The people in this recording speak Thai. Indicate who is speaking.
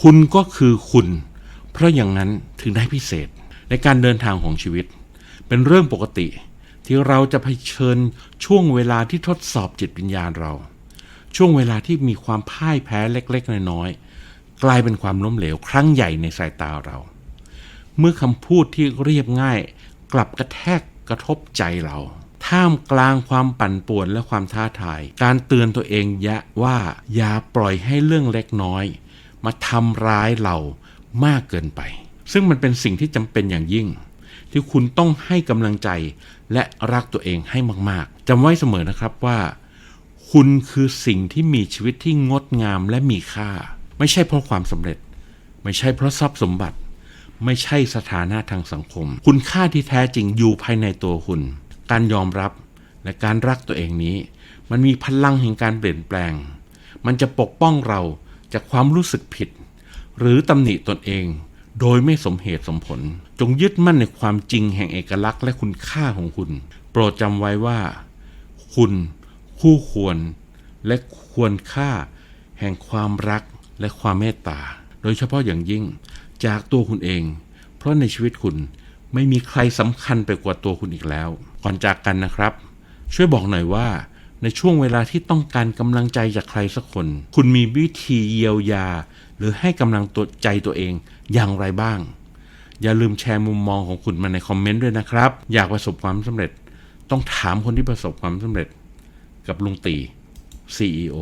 Speaker 1: คุณก็คือคุณ เพราะอย่างนั้นถึงได้พิเศษในการเดินทางของชีวิต เป็นเรื่องปกติที่เราจะเผชิญช่วงเวลาที่ทดสอบจิตวิญญาณเรา ช่วงเวลาที่มีความพ่ายแพ้เล็กๆ น้อยๆกลายเป็นความล้มเหลวครั้งใหญ่ในสายตาเรา เมื่อคำพูดที่เรียบง่าย กลับกระแทกกระทบใจเรา ท่ามกลางความปั่นป่วนและความท้าทาย การเตือนตัวเองยะว่าอย่าปล่อยให้เรื่องเล็กน้อย มาทำร้ายเรามากเกินไป ซึ่งมันเป็นสิ่งที่จำเป็นอย่างยิ่ง ที่คุณต้องให้กำลังใจและรักตัวเองให้มาก ๆจำไว้เสมอนะครับว่า คุณคือสิ่งที่มีชีวิตที่งดงามและมีค่า ไม่ใช่เพราะความสำเร็จ ไม่ใช่เพราะทรัพย์สมบัติ ไม่ใช่สถานะทางสังคม คุณค่าที่แท้จริงอยู่ภายในตัวคุณ การยอมรับและการรักตัวเองนี้ มันมีพลังแห่งการเปลี่ยนแปลง มันจะปกป้องเรา จากความรู้สึกผิด หรือตำหนิตนเอง โดยไม่สมเหตุสมผล จงยึดมั่นในความจริงแห่งเอกลักษณ์และคุณค่าของคุณ โปรดจำไว้ว่า คุณคู่ควร และควรค่า แห่งความรักและความเมตตา โดยเฉพาะอย่างยิ่งจากตัวคุณเอง เพราะในชีวิตคุณไม่มีใครสำคัญไปกว่าตัวคุณอีกแล้ว ก่อนจากกันนะครับ ช่วยบอกหน่อยว่า ในช่วงเวลาที่ต้องการกำลังใจจากใครสักคน คุณมีวิธีเยียวยา หรือให้กำลังตัวใจตัวเองอย่างไรบ้าง อย่าลืมแชร์มุมมองของคุณมาในคอมเมนต์ด้วยนะครับ อยากประสบความสำเร็จ ต้องถามคนที่ประสบความสำเร็จ กับลุงตี CEO